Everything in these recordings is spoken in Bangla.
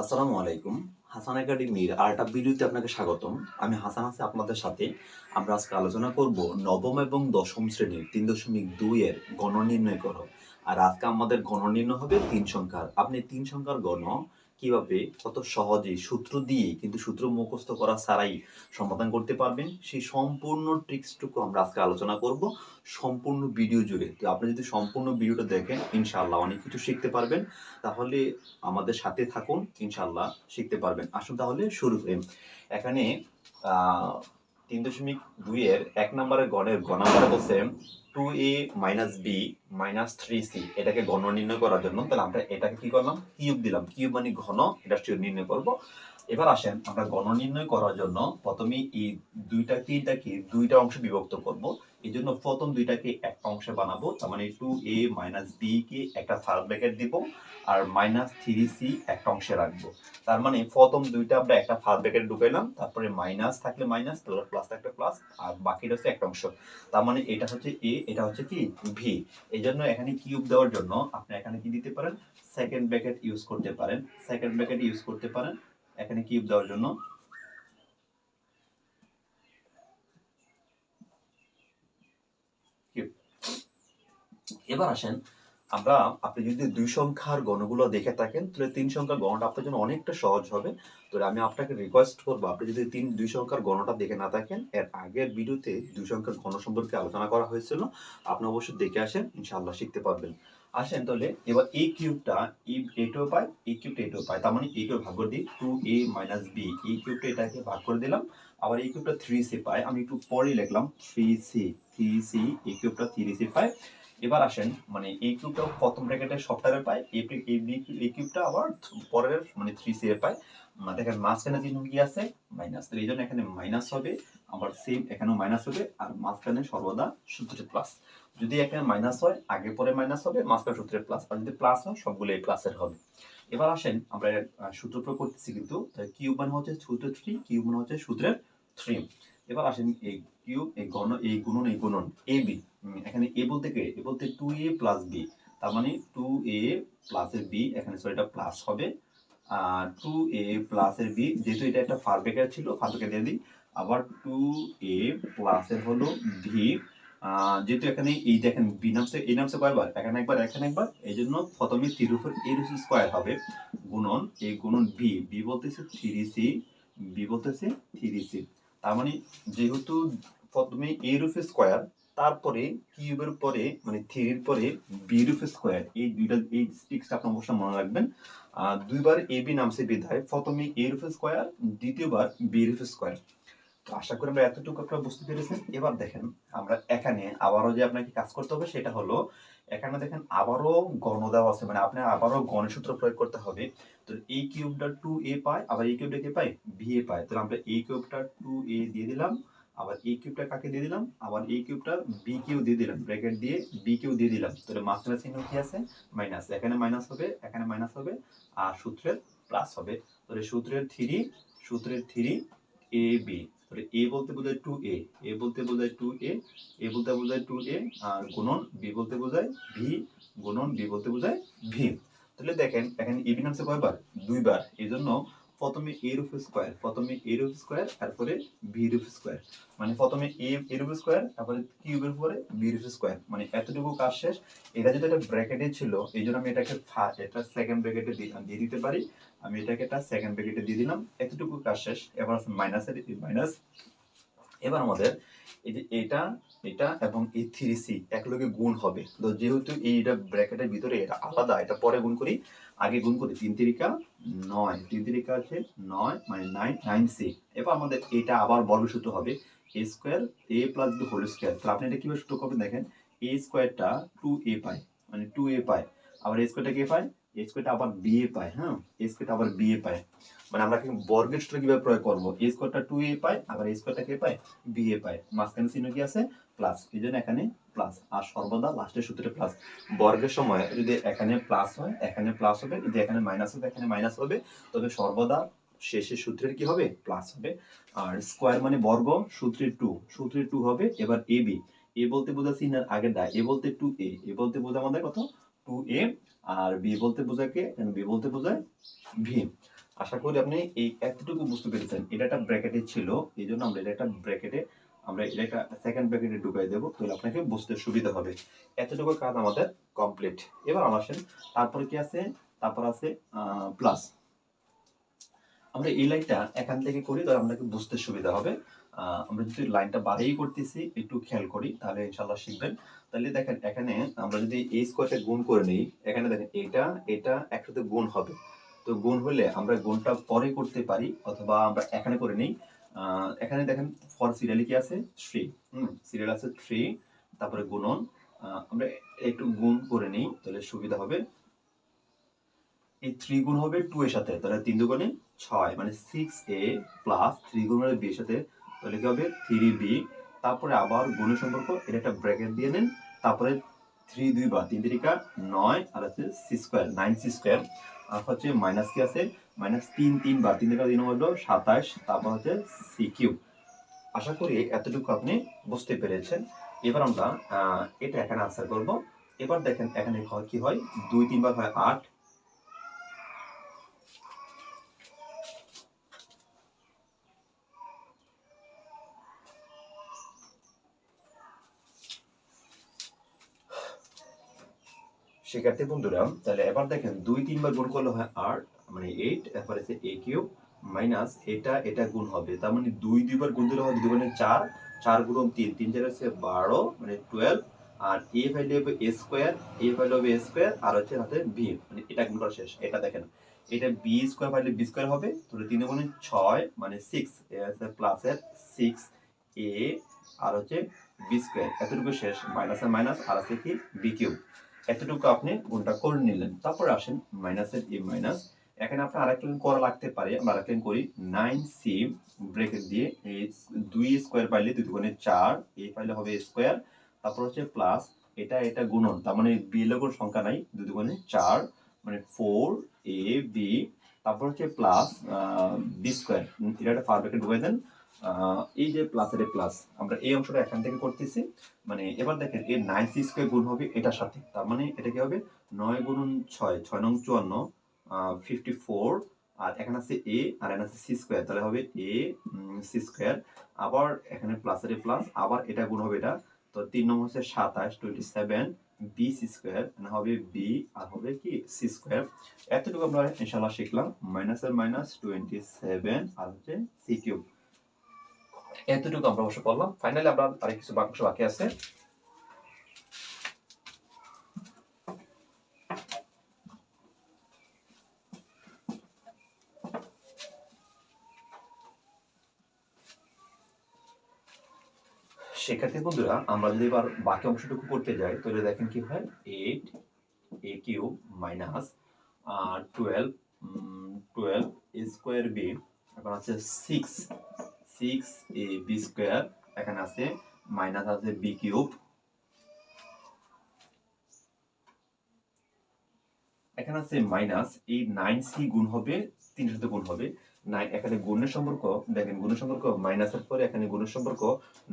আসসালামু আলাইকুম। হাসান একাডেমির আর একটা ভিডিওতে আপনাকে স্বাগতম। আমি হাসান আছি আপনাদের সাথে। আমরা আজকে আলোচনা করব নবম এবং দশম শ্রেণির তিন দশমিক দুই এর গণ নির্ণয় করো। আর আজকে আমাদের গণ নির্ণয় হবে তিন সংখ্যার। আপনি তিন সংখ্যার গণ কীভাবে, কত সহজেই সূত্র দিয়ে কিন্তু সূত্র মুখস্থ করা ছাড়াই সমাধান করতে পারবেন, সেই সম্পূর্ণ ট্রিক্সটুকু আমরা আজকে আলোচনা করব, সম্পূর্ণ ভিডিও জুড়ে। তো আপনি যদি সম্পূর্ণ ভিডিওটা দেখেন, ইনশাআল্লাহ অনেক কিছু শিখতে পারবেন। তাহলে আমাদের সাথে থাকুন ইনশাল্লাহ শিখতে পারবেন। আসুন তাহলে শুরু করি। এখানে তিন দশমিক দুই এর এক নম্বরের গণের গ নম্বরে বলছে two A minus B minus three C এটাকে ঘন নির্ণয় করার জন্য, তাহলে আমরা এটাকে কি করলাম? কিউব দিলাম। কিউব মানে ঘন, এটা নির্ণয় করব। এবার আসেন আমরা গণ নির্ণয় করার জন্য প্রথমে এই দুইটা তিনটাকে দুইটা অংশে বিভক্ত করব। এই জন্য প্রথম দুইটাকে একটা অংশে বানাবো, তার মানে টু এ মাইনাস বি কে একটা ফার্স্ট ব্র্যাকেট দিব আর মাইনাস থ্রি সি একটা অংশে রাখব। তার মানে প্রথম দুইটা আমরা একটা ফার্স্ট ব্র্যাকেট ঢুকাইলাম তারপরে মাইনাস থাকলে মাইনাস তারপর প্লাস থাকলে প্লাস আর বাকিটা হচ্ছে একটা অংশ। তার মানে এটা হচ্ছে এ এটা হচ্ছে কি ভি এই জন্য এখানে কিউব দেওয়ার জন্য আপনি এখানে কি দিতে পারেন? সেকেন্ড ব্র্যাকেট ইউজ করতে পারেন। সেকেন্ড ব্র্যাকেট ইউজ করতে পারেন। এখানে কিউব দেওয়ার জন্য। এবার আসেন, আমরা আপনি যদি দুই সংখ্যার গণগুলো দেখে থাকেন, তাহলে তিন সংখ্যার গণটা আপনার জন্য অনেকটা সহজ হবে। তো আমি আপনাকে রিকোয়েস্ট করব, আপনি যদি তিন, দুই সংখ্যার গণটা দেখে না থাকেন, এর আগের ভিডিওতে দুই সংখ্যার গণ সম্পর্কে আলোচনা করা হয়েছিল। আপনি অবশ্যই দেখে আসেন, ইনশাআল্লাহ শিখতে পারবেন। আসেন তাহলে, এবার এই কিউবটা এটাও পাই এই কিউবটা এটাও পাই, তার মানে কিউব ভাগ করে দিই টু এ মাইনাস বি এই কিউবটা এটাকে ভাগ করে দিলাম, আবার এই কিউবটা থ্রি সি পাই, আমি একটু পরে লিখলাম থ্রি সি থ্রি সি এই কিউবটা থ্রি সি পাই, এবার আসেন মানে এই কিউবটা প্রথম ব্র্যাকেটের সফটওয়্যারে পাই এই কিউবটা আবার পরের মানে থ্রি সি পাই মানে দেখেন মাঝখানে চিহ্ন কি আছে? মাইনাস তো এই জন্য এখানে মাইনাস হবে আবার সেম এখানেও মাইনাস হবে, আর মাঝখানে সর্বদা সূত্রে প্লাস যদি এখানে মাইনাস হয়, আগে পরে মাইনাস হবে, মাঝখানে সূত্রে প্লাস আর যদি প্লাস হয়, সবগুলো এই প্লাসের হবে। এবার আসেন, আমরা সূত্র প্রয়োগ করতেছি কিন্তু কিউব মানে হচ্ছে সূত্র থ্রি কিউব মানে হচ্ছে সূত্রের থ্রি এবার আসেন এই কিউব এই গণ এই গুণন এই গুণন এ বি এখানে এ বলতে কে? এ বলতে টু এ প্লাস বি তার মানে টু এ প্লাসের বি এখানে সরি এটা প্লাস হবে। আর টু এ প্লাসের বি যেহেতু এটা একটা ফার ব্রেকার ছিল ফার দিয়ে দিই আবার টু এ প্লাসের হলো ভি যেহেতু এখানে এই দেখেন বি নামছে এই নামছে কয়বার? এখানে একবার এখানে একবার। এই জন্য প্রথমে থ্রির এ রুসি স্কোয়ার হবে, গুণন এই গুণন বি বি বলতেছে থ্রি সি বি বলতেছে থ্রি সি তার মানে যেহেতু প্রথমে এ রুফে স্কোয়ার তারপরে কিউবের পরে মানে থ্রির পরে বি রুফে স্কোয়ার এই দুইটা, এই স্টিক্সটা আপনার অবশ্যই মনে রাখবেন। দুইবার এ বি নামছে বিধায়। প্রথমে এ রুফে স্কোয়ার দ্বিতীয়বার বি রুফে স্কোয়ার তো আশা করি আমরা এতটুকু আপনারা বুঝতে পেরেছেন। এবার দেখেন, আমরা এখানে আবারও যে আপনাকে কাজ করতে হবে সেটা হলো, এখানে দেখেন আবারও গণ দেওয়া আছে মানে আপনার আবারও গণের সূত্র প্রয়োগ করতে হবে। তো এই কিউবটা টু এ পায়, আবার এই কিউবটা কে পায়? ভি এ পায়। তাহলে আমরা এই কিউবটা টু এ দিয়ে দিলাম, আবার এই কিউবটা কাকে দিয়ে দিলাম? আবার এই কিউবটা বি কিউ দিয়ে দিলাম ব্র্যাকেট দিয়ে বি কিউ দিয়ে দিলাম। তাহলে মাঝখানে চিহ্ন কি আছে? মাইনাস এখানে মাইনাস হবে, এখানে মাইনাস হবে, আর সূত্রের প্লাস হবে। তাহলে সূত্রের থ্রি সূত্রের থ্রি এ বি তাহলে এ বলতে বোঝায় টু এ এ বলতে বোঝায় টু এ এ বলতে বোঝায় টু এ আর গুণন বি বলতে বোঝায় ভি গুণন বি বলতে বোঝায় ভি তাহলে দেখেন, এখানে ইভিন আছে কয়বার? দুইবার। এই জন্য প্রথমে এ রুফ স্কোয়ার, প্রথমে এ রুফ স্কোয়ার, তারপরে বি রুফ স্কোয়ার। মানে প্রথমে এ এ রুফ স্কোয়ার, তারপরে কিউবের পরে বি রুফ স্কোয়ার। মানে এতটুকু কাজ শেষ। এটা যদি একটা ব্র্যাকেটে ছিল, এই জন্য আমি এটাকে এটা সেকেন্ড ব্র্যাকেটে দিয়ে দিতে পারি। আমি এটাকে একটা সেকেন্ড ব্র্যাকেটে দিয়ে দিলাম। এতটুকু কাজ শেষ। এবার মাইনাসের মাইনাস এবার আমাদের এই যে এটা এটা এবং এই থ্রি সি একলগে গুণ হবে। তো যেহেতু এইটা ব্র্যাকেটের ভিতরে এটা আলাদা, এটা পরে গুণ করি, আগে গুণ করি তিন তিরিকা নয়। তিন তিরিকা আছে নয় মানে নাইন নাইন সি এবার আমাদের এটা আবার বর্গসূত্র হবে A square A plus B whole square তাহলে আপনি এটা কীভাবে সূত্র করবেন দেখেন? এ স্কোয়ারটা টু এ পায় মানে টু এ পায়। আবার এ স্কোয়ারটা কে পায়? এ স্কোয়ারটা আবার বি এ পায় হ্যাঁ? এ স্কোয়ারটা আবার বি এ পায়। মানে আমরা বর্গের সূত্র কীভাবে প্রয়োগ করব? এ স্কোয়ারটা টু এ পায়, আবার এ স্কোয়ারটা কে পায়? বি এ পায়। মাঝখানে চিহ্ন কি আছে? প্লাস এই জন্য এখানে প্লাস আর সর্বদা লাস্টের সূত্রে প্লাস বর্গের সময় যদি এখানে প্লাস হয়, এখানে প্লাস হবে, যদি এখানে মাইনাস হবে এখানে মাইনাস হবে, তবে সর্বদা শেষের সূত্রের কি হবে? প্লাস হবে। আর স্কোয়ার মানে বর্গ সূত্রের টু সূত্রের টু হবে, এবার এ বি এ বলতে বোঝাচ্ছি না আগের দা এ বলতে টু এ এ বলতে বোঝা আমাদের কত? টু এ আর বি বলতে বোঝায় কে বি বলতে বোঝায় ভি আশা করি আপনি এই এতটুকু বুঝতে পেরেছেন। এটা একটা ব্র্যাকেটে ছিল, এই জন্য আমরা এটা একটা ব্র্যাকেটে আমরা এটা সেকেন্ড ব্র্যাকেটে ঢুকাই দেবো, তাহলে আপনাকে বুঝতে সুবিধা হবে। এতটুকু কাজ আমাদের কমপ্লিট এবার আমার আসেন, তারপরে কি আছে? তারপর আছে প্লাস আমরা এই লাইনটা এখান থেকে করি, তাহলে আপনাকে বুঝতে সুবিধা হবে। আমরা যদি লাইনটা বাড়িয়েই করতেছি, একটু খেয়াল করি, তাহলে ইনশাল্লাহ শিখবেন। তাহলে দেখেন, এখানে আমরা যদি এই স্কোয়ারটা গুণ করে নিই, এখানে দেখেন এটা এটা একসাথে গুণ হবে। তো গুণ হলে আমরা গুণটা পরে করতে পারি, অথবা আমরা এখানে করে নিই। এখানে দেখেন ফর সিরিয়ালে কি আছে? থ্রি হুম সিরিয়াল আছে থ্রি তারপরে গুণন আমরা একটু গুণ করে নিই, তাহলে সুবিধা হবে। এই থ্রি গুণ হবে টু এর সাথে, তাহলে তিন দুগুণে ছয় মানে সিক্স এ প্লাস থ্রি গুণ হবে বি এর সাথে, তাহলে কি হবে? থ্রি বি তারপরে আবার গুণের সম্পর্ক এটা একটা ব্র্যাকেট দিয়ে নেন, তারপরে থ্রি দুই বা তিন তিরিকা নয়, আর আছে C square nine C square হচ্ছে মাইনাস কি আছে? মাইনাস তিন তিন বার তিন তিরিকা তিন হলো সাতাশ, তারপর হচ্ছে সি কিউ আশা করি এতটুকু আপনি বুঝতে পেরেছেন। এবার আমরা এটা এখানে আনসার করব। এবার দেখেন এখানে কি হয়? দুই তিনবার হয় আট শিক্ষার্থী বন্ধুরা, তাহলে এবার দেখেন, দুই, তিনবার গুণ করলে হয় আট মানে এইট এরপর আছে এ কিউব মাইনাস এটা এটা গুণ হবে। তার মানে দুই, দুইবার গুণ দিলে হয় দুই মানে চার চার গুণ তিন তিন চার হচ্ছে বারো মানে টুয়েলভ আর এ ফাইলে হবে এ স্কোয়ার এ ফাইলে হবে এ স্কোয়ার আর হচ্ছে হাতে বি মানে এটা গুণ করা শেষ। এটা দেখেন, এটা বি স্কোয়ার ফাইলে বি স্কোয়ার হবে, তাহলে তিন গুণে ছয় মানে সিক্স প্লাসের সিক্স এ আর হচ্ছে বি স্কোয়ার এতটুকু শেষ মাইনাসের মাইনাস আর আছে কি বি কিউব এতটুকু আপনি গুণটা করে নিলেন। তারপরে আসেন মাইনাসের এ মাইনাস এখানে আপনি আরেকটা লাইন করা লাগতে পারে। আমরা আরেকটা লাইন করি নাইন সি ব্রেকেট দিয়ে এই দুই স্কোয়ার পাইলে দুই দুগুণে চার এই পাইলে হবে স্কোয়ার তারপর হচ্ছে প্লাস এটা এটা গুণন। তার মানে বি কোনো সংখ্যা নাই, দুই দুগুণে চার মানে ফোর এ বি তারপর হচ্ছে প্লাস বি স্কোয়ার এটা একটা ফার ব্রেকেট ঢুকাই দেন। এই যে প্লাসের প্লাস আমরা এই অংশটা এখান থেকে করতেছি। মানে এবার দেখেন, এর নাইন সি স্কোয়ার গুণ হবে এটার সাথে তার মানে এটা কি হবে? নয় গুণন ছয় ছয় নং চুয়ান্ন ফিফটি ফোর আর এখানে আছে এ আর এখানে আছে সি স্কোয়ার তাহলে হবে এ সি স্কোয়ার আবার এখানে প্লাসের প্লাস আবার এটা গুণ হবে এটা। তো তিন নম্বর হচ্ছে সাতাশ twenty seven B C square মানে হবে বি আর হবে কি? সি স্কোয়ার এতটুকু আমরা ইনশাল্লাহ শিখলাম। মাইনাসের মাইনাস টোয়েন্টি সেভেন আর হচ্ছে সি কিউব এতটুকু আমরা অবশ্য করলাম। ফাইনালি আমরা আরেক কিছু বাক্স বাকি আছে। শিক্ষার্থী বন্ধুরা, আমরা যদি এবার বাকি অংশটুকু করতে যাই, তাহলে দেখেন কি হয়? Eight A cube minus twelve twelve square B এখন আছে সিক্স সিক্স এ এখানে আছে মাইনাস আছে বি কিউব এখানে আছে মাইনাস এই নাইন গুণ হবে, তিনের সাথে গুণ হবে। নাই এখানে গুণের সম্পর্ক, দেখেন গুণের সম্পর্ক মাইনাসের পরে এখানে গুণের সম্পর্ক,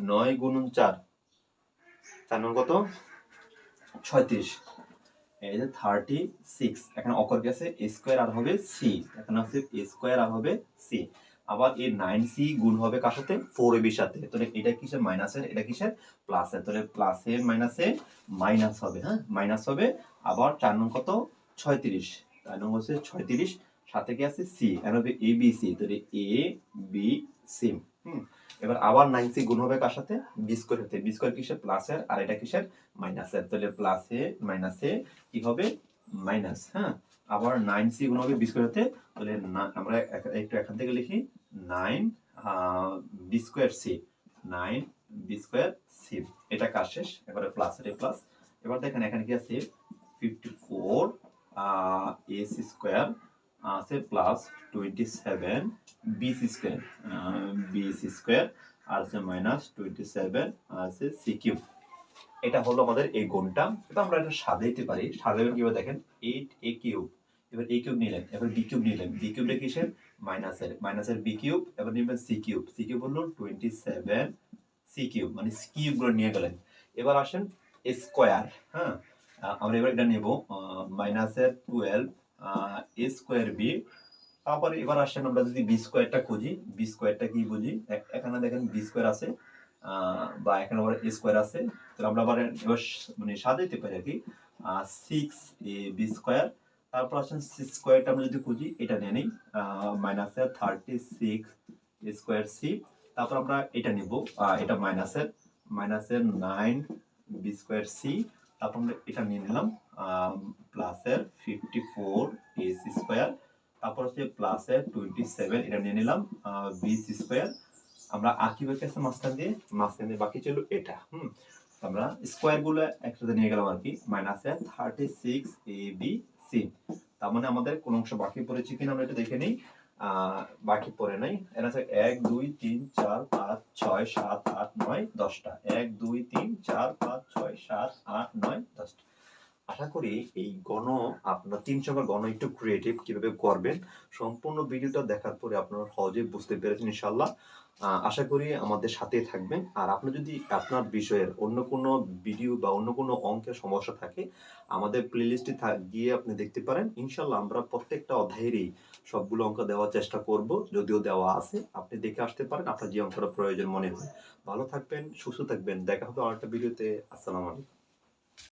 নয় গুণন চার। চার নম্বর কত? ছয়ত্রিশ। এই যে থার্টি সিক্স এখানে অকর এ স্কোয়ার আর হবে সি এখানে আছে স্কোয়ার আর হবে সি আবার এই নাইন সি গুণ হবে কার সাথে? ফোর এ বির সাথে। তাহলে এটা কিসের মাইনাসের এটা কিসের? প্লাসের তাহলে প্লাসে মাইনাসে মাইনাস হবে হ্যাঁ? মাইনাস হবে আবার চার নং কত? ছয়ত্রিশ। চার নং হচ্ছে ছয়ত্রিশ। সাথে কি আছে? সি এর হবে এ বি সি তাহলে এ বি সি হুম? এবার আবার নাইন সি গুণ হবে কার সাথে? বি স্কোয়ার সাথে। বি স্কোয়ার কিসের? প্লাসের আর এটা কিসের? মাইনাসের তাহলে প্লাসে মাইনাসে কি হবে? মাইনাস হ্যাঁ? আবার নাইন সি গুণ হবে বি স্কোয়ার সাথে তাহলে আমরা একটু এখান থেকে লিখি nine B square C nine B square C এটা কাজ শেষ, এবারে প্লাস এটা প্লাস এবার দেখেন এখানে কি আছে fifty four A C square আছে plus twenty seven BC square BC square আর আছে মাইনাস টোয়েন্টি সেভেন আছে সি কিউব এটা হলো আমাদের এই গুণটা। এবার আমরা এটা সাজাইতে পারি। সাজাবেন কীভাবে দেখেন? এইট এ কিউব এবার এ কিউব নিলেন। এবার বি কিউব নিলেন। বি কিউবটা কিসের? মাইনাসের মাইনাসের বি কিউব এবার নিবেন সি কিউব সি কিউব হলো টোয়েন্টি সেভেন সি কিউব মানে কিউবগুলো নিয়ে গেলেন। এবার আসেন স্কোয়ার হ্যাঁ? আমরা এবার এটা নেব। মাইনাসের টুয়েলভ এ স্কোয়ার বি তারপরে এবার আসেন আমরা যদি বি স্কোয়ারটা খুঁজি। বি স্কোয়ারটা কি বুঝি? এখানে দেখেন বি স্কোয়ার আছে। বা এখানে আবার স্কোয়ার আছে, তাহলে আমরা আবার এবার মানে সাজাইতে পারি আর কি। সিক্স এ বি স্কোয়ার তারপর আসেন স্কোয়ারটা আমরা যদি খুঁজি, এটা নিয়ে নিই। মাইনাসের থার্টি সিক্স স্কোয়ার সি তারপর আমরা এটা নিব এটা মাইনাসের মাইনাসের নাইন বি স্কোয়ার সি তারপর আমরা এটা নিয়ে নিলাম প্লাসের fifty four A C square তারপর হচ্ছে প্লাসের টোয়েন্টি সেভেন এটা নিয়ে নিলাম বি সি স্কোয়ার আমরা আঁকি বাকি আছে মাঝখান দিয়ে মাঝখান দিয়ে বাকি ছিল এটা, হুম। আমরা স্কোয়ারগুলো একসাথে নিয়ে গেলাম আর কি মাইনাসের thirty six A B C তার মানে আমাদের কোন অংশ বাকি পড়েছে কিনা আমরা এটা দেখে নিই বাকি পড়ে নাই। এর আছে এক, দুই, তিন, চার, পাঁচ, ছয়, সাত, আট, নয়, দশটা। এক, দুই, তিন, চার, পাঁচ, ছয়, সাত, আট, নয়, দশটা। আশা করি এই গণ, আপনার তিন সংখ্যার গণ একটু ক্রিয়েটিভ কীভাবে করবেন, সম্পূর্ণ ভিডিওটা দেখার পরে আপনারা সহজে বুঝতে পেরেছেন ইনশাল্লাহ আশা করি আমাদের সাথে থাকবেন। আর আপনি যদি আপনার বিষয়ের অন্য কোনো ভিডিও বা অন্য কোনো অঙ্কের সমস্যা থাকে, আমাদের প্লেলিস্টে গিয়ে আপনি দেখতে পারেন। ইনশাল্লাহ আমরা প্রত্যেকটা অধ্যায়েরই সবগুলো অঙ্ক দেওয়ার চেষ্টা করব, যদিও দেওয়া আছে। আপনি দেখে আসতে পারেন আপনার যে অঙ্কটা প্রয়োজন মনে হয়। ভালো থাকবেন, সুস্থ থাকবেন। দেখা হবে আরেকটা ভিডিওতে। আসসালামু আলাইকুম।